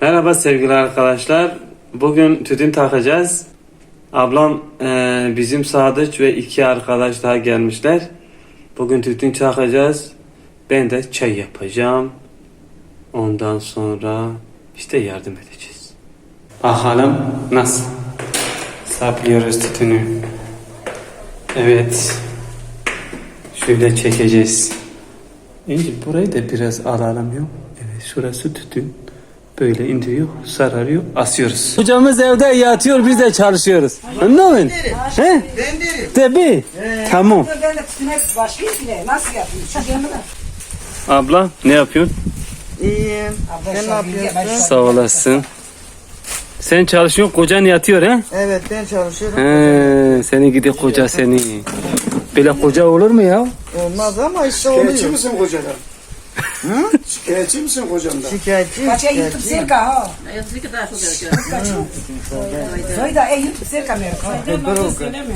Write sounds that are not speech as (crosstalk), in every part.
Merhaba sevgili arkadaşlar. Bugün tütün takacağız. Ablam eee, bizim Sadıç ve iki arkadaş daha gelmişler. Bugün tütün takacağız. Ben de çay yapacağım. Ondan sonra işte yardım edeceğiz. Bakalım nasıl saplıyoruz tütünü. Evet. Şöyle çekeceğiz. İnci burayı da biraz alalım yok. Evet şurası tütün. Böyle indiriyor, sararıyor, asıyoruz. Hocamız evde yatıyor, biz de çalışıyoruz. Anladın mı? He? Ben derim. Tabii. Tamam. Ben de tütüne başlayayım bile. Nasıl yapayım? Abla ne yapıyorsun? İyiyim. Sen ne yapıyorsun? Sağ olasın. Sen çalışıyorsun, kocan yatıyor he? Evet ben çalışıyorum. He, seni gidi koca seni. Böyle koca olur mu ya? Olmaz ama işte oluyor. misin kocadan? Hı? Şikayetçi misin kocandan? Şikayetçiyim. Kaça şikayetçiyim. cerca, ha? Eu sei que dá açúcar Zoida é YouTube cerca mesmo.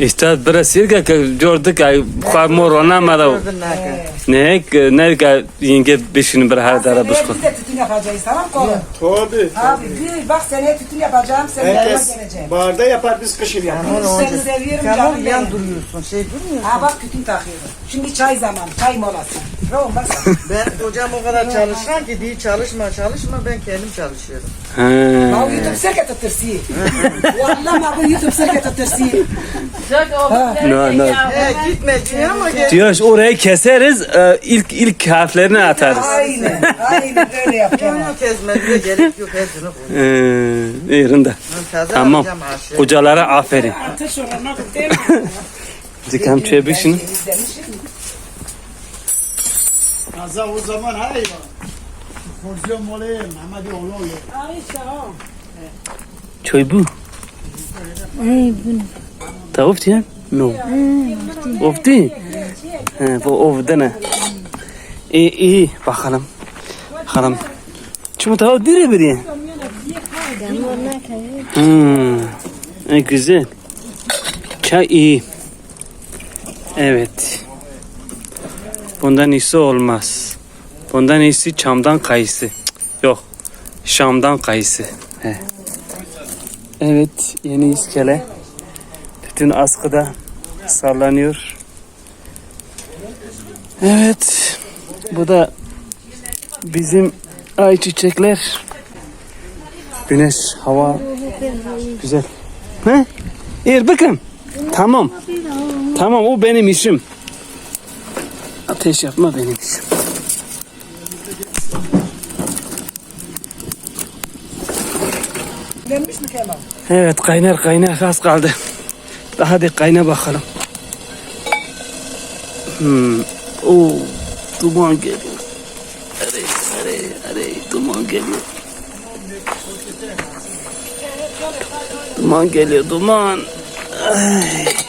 İşte biraz yirga gördük ay bukhar mor onamadı. Gördün ne. Ne ne ka yenge beşini bir her Seneye buşku. biz de tütün yapacağız tamam mı? Tabii. Abi bir bak seneye tütün yapacağım. Sen yanıma Herkes geleceğim. barda yapar biz kışın yaparız. Seni seviyorum Tamam canım yan duruyorsun. Şey durmuyorsun. Ha bak tütün takıyorum. Şimdi çay zamanı, çay molası. Bak sen. (laughs) Ben hocam o kadar çalışkan ki değil çalışma çalışma ben kendim çalışıyorum. He. Ma YouTube cerca tutursi. Vallahi ma bu YouTube cerca tutursi. No, no. He gitme diyor ama gel. Diyoruz orayı keseriz, e, ilk ilk harflerini atarız. Aynen, aynen böyle yapacağım. Onu kesmemize gerek yok hepsini koy. Ee, yerinde. Ben taze Tamam. alacağım aşağı. Kocalara aferin. Ateş kutem. Zikam çebişin. Aza o zaman hayır. Porsiyon molayı Mehmet oğlu oluyor. Çay bu. Tavuk diye? No. Of değil. He, bu of dene. İyi iyi bakalım. Bakalım. Çünkü tavuk dire biri. Hmm. E, güzel. Çay iyi. Evet. Bundan iyisi olmaz. Bundan iyisi çamdan kayısı. Yok. Şam'dan kayısı. He. Evet, yeni iskele. Bütün askıda sallanıyor. Evet, bu da bizim ayçiçekler. Güneş, hava güzel. He? İyi bakın. Tamam. Tamam, o benim işim. Ateş yapma benim işim. Gelmiş mi Kemal? Evet kaynar kaynar az kaldı. Daha da kayna bakalım. Hmm. Oo, duman geliyor. Are, are, are, duman geliyor. Duman geliyor, duman. Ay.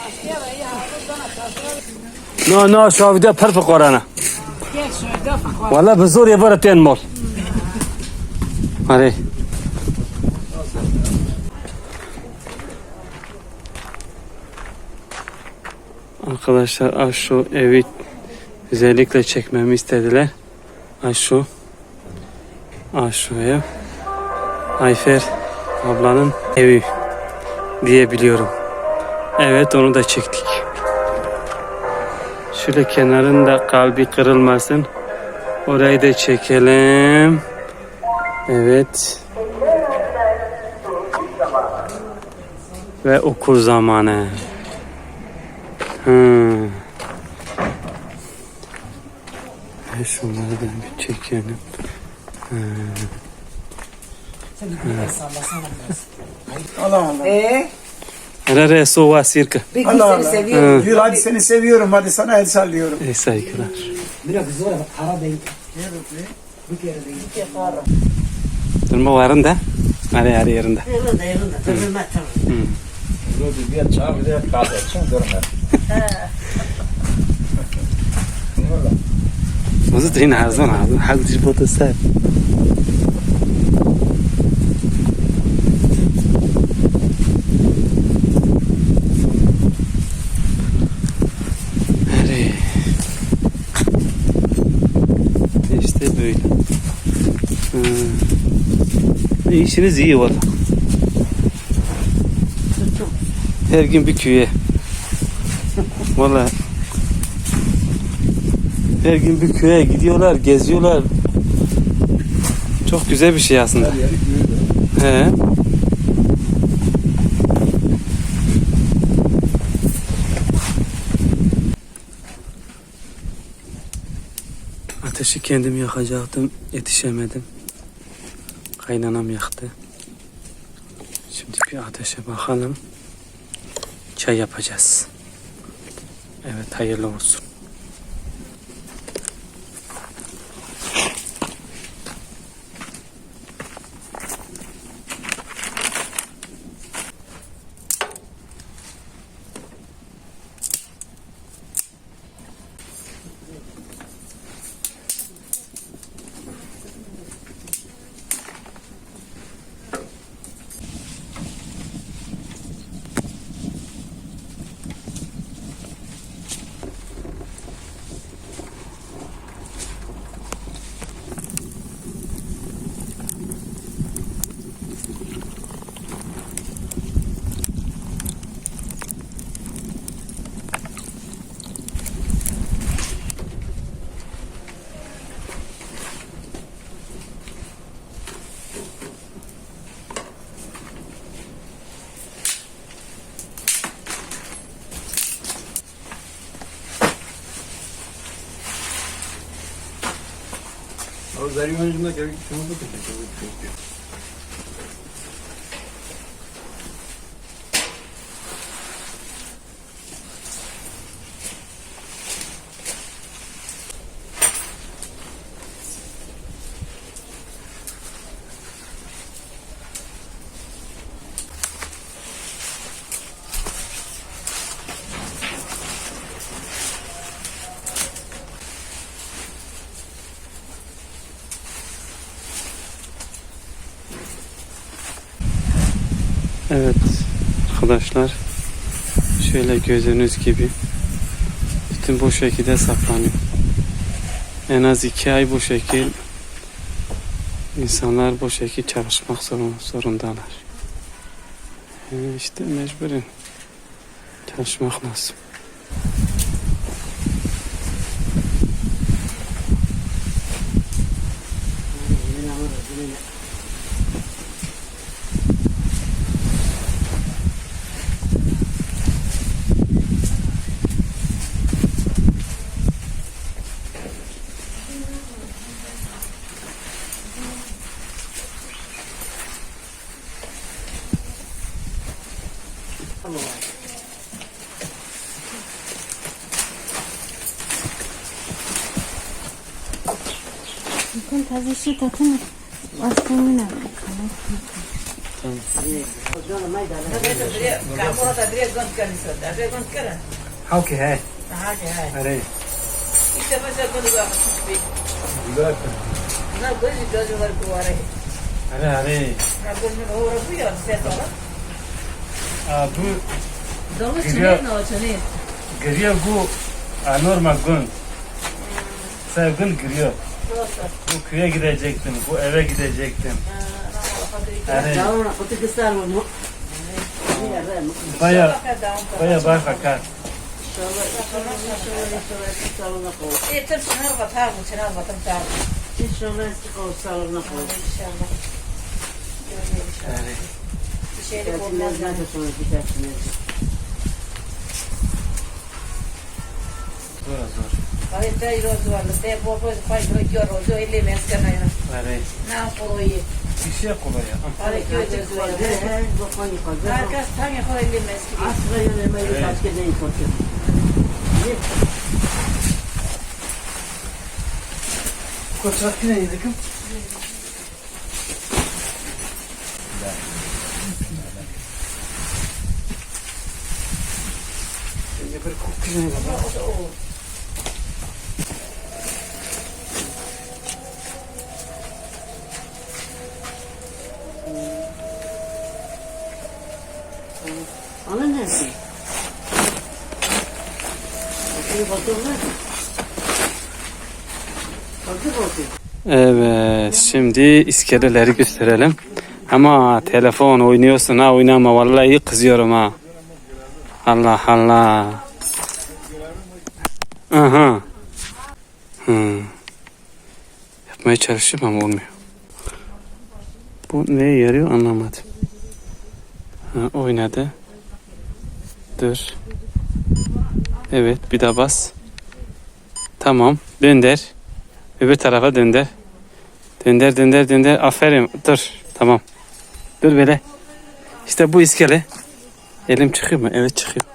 No, no, şu video perfect orana. Valla bizor ya bara ten mol. Hadi. Arkadaşlar ah şu evi özellikle çekmemi istediler. Ah şu. Ah şu ev. Ayfer ablanın evi diye biliyorum. Evet onu da çektik. Şöyle kenarında kalbi kırılmasın. Orayı da çekelim. Evet. Ve okul zamanı. Hmm. Şunları da bir çekelim. Sen bir el sallasana biraz. Allah Allah. Ee, Rere sova sirka. bir gün Allah seni Allah. seviyorum. Diyor hadi seni seviyorum hadi sana el sallıyorum. E saygılar. Biraz zor ama para değil. Bir kere değil. Durma varın da. Hadi hadi yerinde. Nasıl trin hazan hazan hal tişbota ser. Hadi. İşte böyle. Hmm. İşiniz iyi valla. Her gün bir köye. Valla. Her gün bir köye gidiyorlar, geziyorlar. Çok güzel bir şey aslında. He. Ateşi kendim yakacaktım, yetişemedim. Kaynanam yaktı. Şimdi bir ateşe bakalım. Çay yapacağız. Evet hayırlı olsun. Vergi yönetiminde gerek şunu da teşekkür ederim. Evet arkadaşlar şöyle gördüğünüz gibi bütün bu şekilde saklanıyor. En az iki ay bu şekil insanlar bu şekil çalışmak zorun- zorundalar. Yani işte mecburen çalışmak lazım. Con tazishi tatın aslında Halke hai. Are. Are are. Abu giriyor bu anormal gün. Sen gün giriyor. Bu köye gidecektim, bu eve gidecektim. Yani baya baya bak fakat. İnşallah eski kavuşsalarına koy. Yani Gelsinler de sonra gidersiniz. zor zor. Avete i rosi guarda, te può poi fai due giorni, due e le mescano io. Yani Non può io. işe kolay ya. Fare che io ti He he, bakan yukarıda. Arka stange fare le mescano. Asla yönelmeyi başka neyin korkuyor? Koçak yine yedik. Bir koku yine baba. Evet, şimdi iskeleleri gösterelim. Ama telefon oynuyorsun ha oynama vallahi kızıyorum ha. Allah Allah. Aha. Hı. Yapmaya çalışıyorum ama olmuyor. Bu neye yarıyor anlamadım. Ha, oynadı. Dur. Evet bir daha bas. Tamam dönder. Öbür tarafa dönder. Dönder dönder dönder. Aferin. Dur. Tamam. Dur böyle. İşte bu iskele. Elim çıkıyor mu? Evet çıkıyor.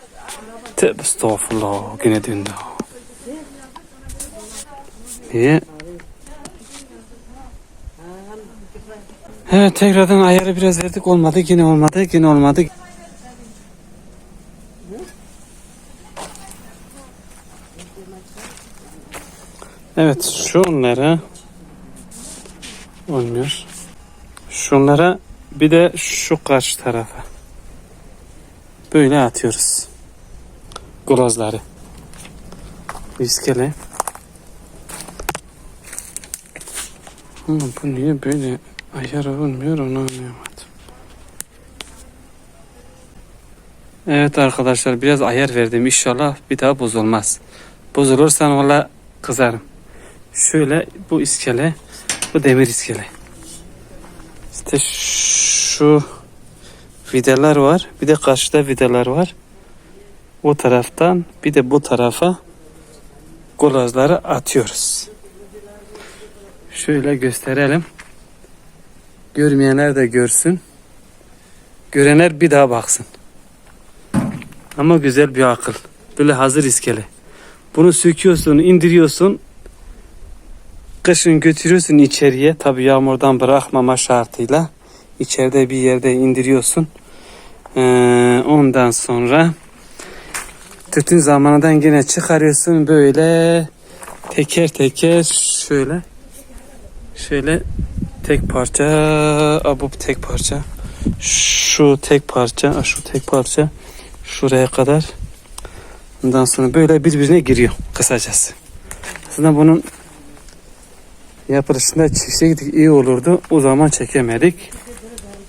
Tövbe estağfurullah. Yine döndü. Niye? Evet tekrardan ayarı biraz verdik olmadı yine olmadı yine olmadı. Evet şunlara olmuyor. Şunlara bir de şu karşı tarafa böyle atıyoruz. Glozları. İskele. Ama bu niye böyle ayar olmuyor onu anlayamadım. Evet arkadaşlar biraz ayar verdim. İnşallah bir daha bozulmaz. Bozulursa valla kızarım. Şöyle bu iskele, bu demir iskele. İşte şu vidalar var. Bir de karşıda vidalar var. O taraftan bir de bu tarafa golazları atıyoruz. Şöyle gösterelim. Görmeyenler de görsün. Görenler bir daha baksın. Ama güzel bir akıl. Böyle hazır iskele. Bunu söküyorsun, indiriyorsun. Kışın götürüyorsun içeriye. Tabi yağmurdan bırakmama şartıyla. İçeride bir yerde indiriyorsun. Ee, ondan sonra tütün zamanından yine çıkarıyorsun böyle teker teker şöyle şöyle tek parça bu tek parça şu tek parça şu tek parça şuraya kadar ondan sonra böyle birbirine giriyor kısacası aslında bunun yapılışında çekseydik iyi olurdu o zaman çekemedik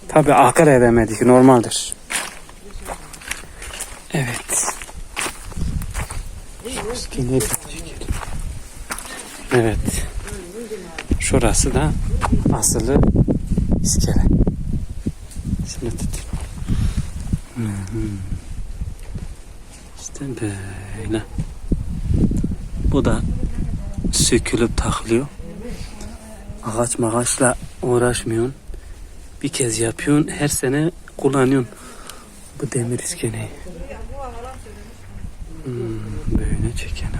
tabi akıl edemedik normaldir evet evet Şurası da asılı iskele. Şimdi tut. Hı hı. İşte böyle. Bu da sökülüp takılıyor. Ağaç mağaçla uğraşmıyorsun. Bir kez yapıyorsun. Her sene kullanıyorsun. Bu demir iskeleyi. Hmm, böyle çekelim.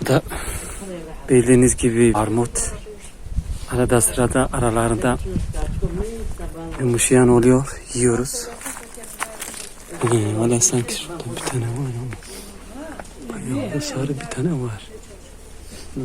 Bu da Bildiğiniz gibi armut arada sırada aralarında yumuşayan oluyor. Yiyoruz. Ee, valla sanki şurada bir tane var ama. Bayağı sarı bir tane var. Hmm.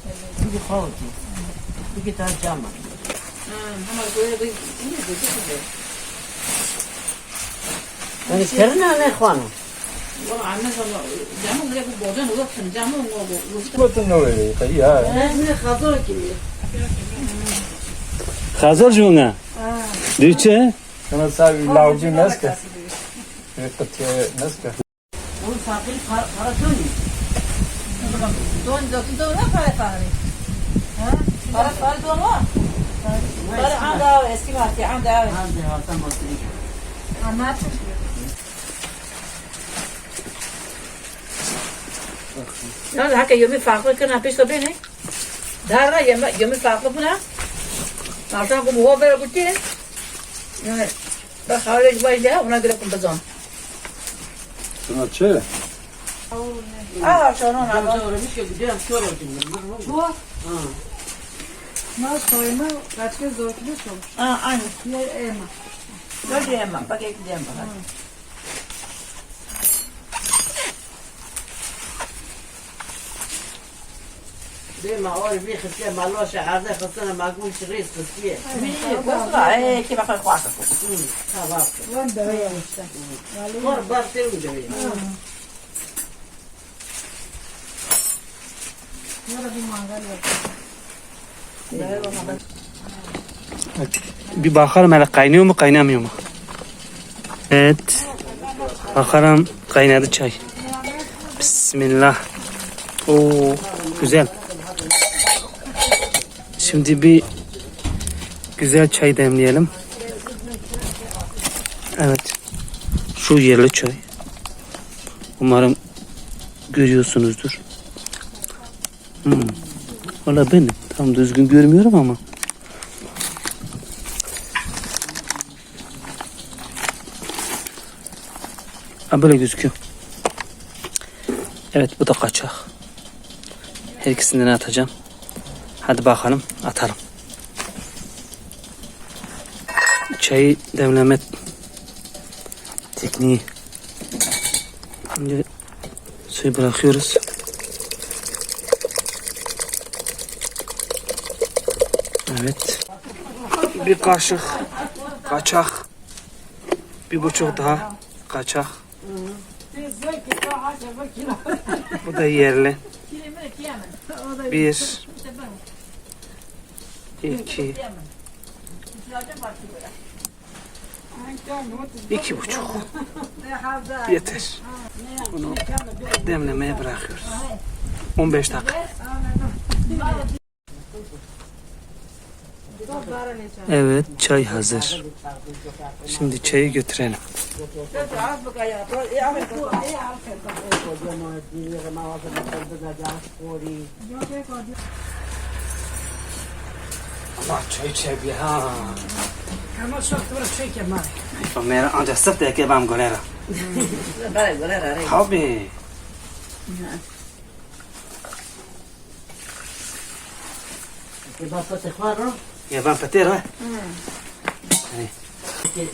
bir holding. Bu gitar cama. Yani serin ne kuanı? Valla anne sana camı bile bu bozen uzatsın camı onu bu. Bakın ne öyle kayı ha. Ben ne hazır gibi. Hazır cümle. Düçe. Sana sabi lavcı neske. Bir katiye neske. Oğlum sakin para dönüyor. Dön dön dön para para. anda. هذا هذا مصري Anlat. Ya hakka yemi farklı kan apis to bene. Dara yemi yemi farklı buna. Narsan ko muha bera kutti. Yani bak hale bayla ona göre kumbazon. Sana çe. Ah şunu na. هذا مش قدام شورى Mal soyma kaç kez zorluyor çok. Ha, aynı. Diğer elma. Gör diyemem. Bak ekleyeceğim bak. Dema or bir kısya malo şehirde kısına makbul şiris kısya. Kosra, eh, ki bakar kuarta. Tamam. Ben de öyle işte. Var var senin de öyle. Bir bakalım hele kaynıyor mu kaynamıyor mu? Evet. Bakalım kaynadı çay. Bismillah. Oo güzel. Şimdi bir güzel çay demleyelim. Evet. Şu yerli çay. Umarım görüyorsunuzdur. Hmm. Valla benim. Tam düzgün görmüyorum ama. Ha, böyle gözüküyor. Evet bu da kaçak. Her ikisinden atacağım. Hadi bakalım atalım. Çayı demleme tekniği. Şimdi suyu bırakıyoruz. Evet. Bir kaşık kaçak. Bir buçuk daha kaçak. Bu da yerli. Bir. iki, iki buçuk. Yeter. Bunu demlemeye bırakıyoruz. 15 dakika. Evet çay hazır. Şimdi çayı götürelim. Allah çay çebi ha. Ama çok doğru şey kemal. Mera ancak sırf da ke bam golera. Gare, gare, gare. Tabii. Que va a te cuadro. Ya ben peter ha. Que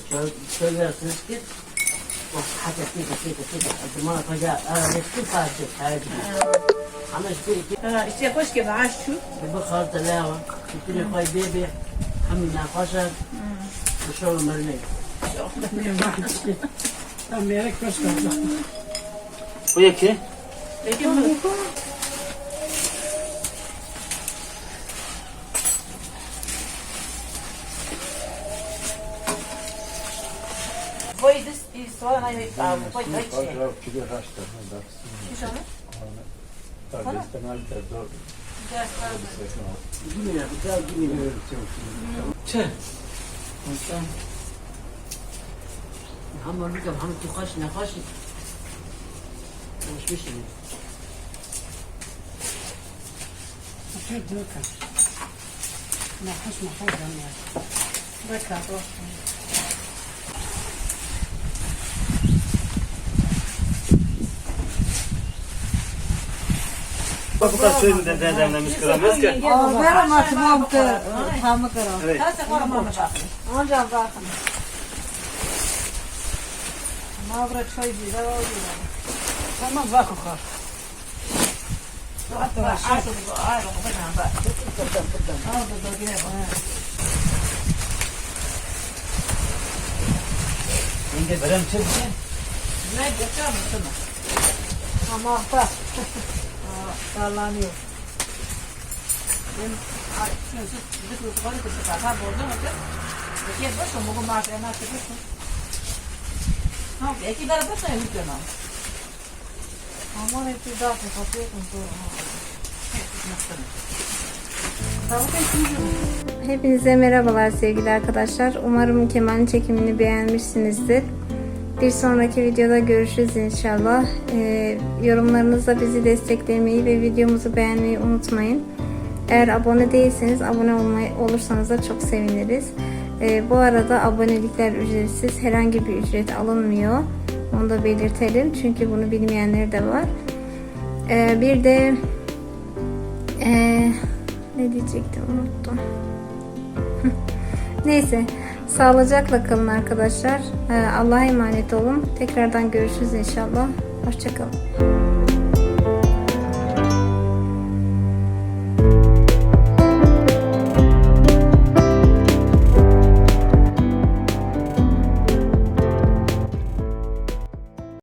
şöyle sıkıt. O hatta kika kika kika. Adama kaja ara eski parça haydi. Ama işte Ha, işte hoş ki maaş şu. bu kharta lava. Kitine koy bebe. Hamina koşar. Bu şöyle merne. Tam merek koşar. Bu ya ki? Peki bu. Poi dis i sola na i a poi dai ci. Gimine, güzel gimine. Çay. Hamur bir kam hamur tu kaş ne kaş. Hoş bir şey. Bak bu kadar suyunu da demlemiş kıramız ki. Ver ama tamam kır. Tamam. Ta se fora mama fa. Onca bakın. Mavra çay bir de Tamam bak o kadar. Ai, ai, não vai nada. Şimdi verem çekti. Ne geçer misin? Tamam (laughs) da. Sallanıyor. Ai, şimdi biz bu kadar kısa kasa bordo mu? Peki bu şu mugu maaş ena çıkıyorsun. Ha, peki daha başka yok canım. Aman hep daha kapatıyorsun. Hepinize merhabalar sevgili arkadaşlar. Umarım Kemal'in çekimini beğenmişsinizdir. Bir sonraki videoda görüşürüz inşallah. Ee, yorumlarınızla bizi desteklemeyi ve videomuzu beğenmeyi unutmayın. Eğer abone değilseniz abone olmayı olursanız da çok seviniriz. Ee, bu arada abonelikler ücretsiz. Herhangi bir ücret alınmıyor. Onu da belirtelim. Çünkü bunu bilmeyenler de var. Ee, bir de ee, ne diyecektim unuttum. (laughs) Neyse. Sağlıcakla kalın arkadaşlar. Ee, Allah'a emanet olun. Tekrardan görüşürüz inşallah. Hoşçakalın.